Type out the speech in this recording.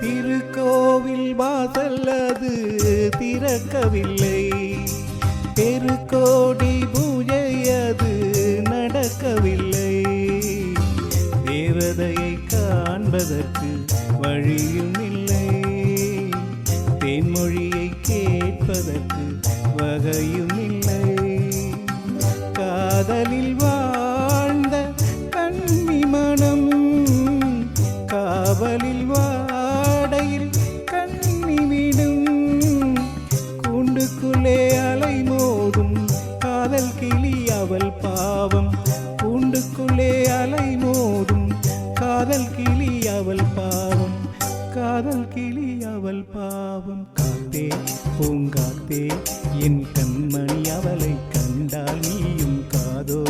திருக்கோவில் வாசல் அது திறக்கவில்லை. பெருக்கோடி பூஜை அது நடக்கவில்லை. தேவதையை காண்பதற்கு வழியும் இல்லை. தென்மொழியை கேட்பதற்கு வகையும் இல்லை. காதலில் வாழ்ந்த கண்மி மனம் காவலில் மனசுக்குள்ளே அலை மோதும். காதல் கிளி அவள் பாவம். கூண்டுக்குள்ளே அலை மோதும். காதல் கிளி அவள் பாவம். காதல் கிளி அவள் பாவம். காத்தே பூங்காத்தே என் கண்மணி அவளை கண்டால் நீயும் காதோ.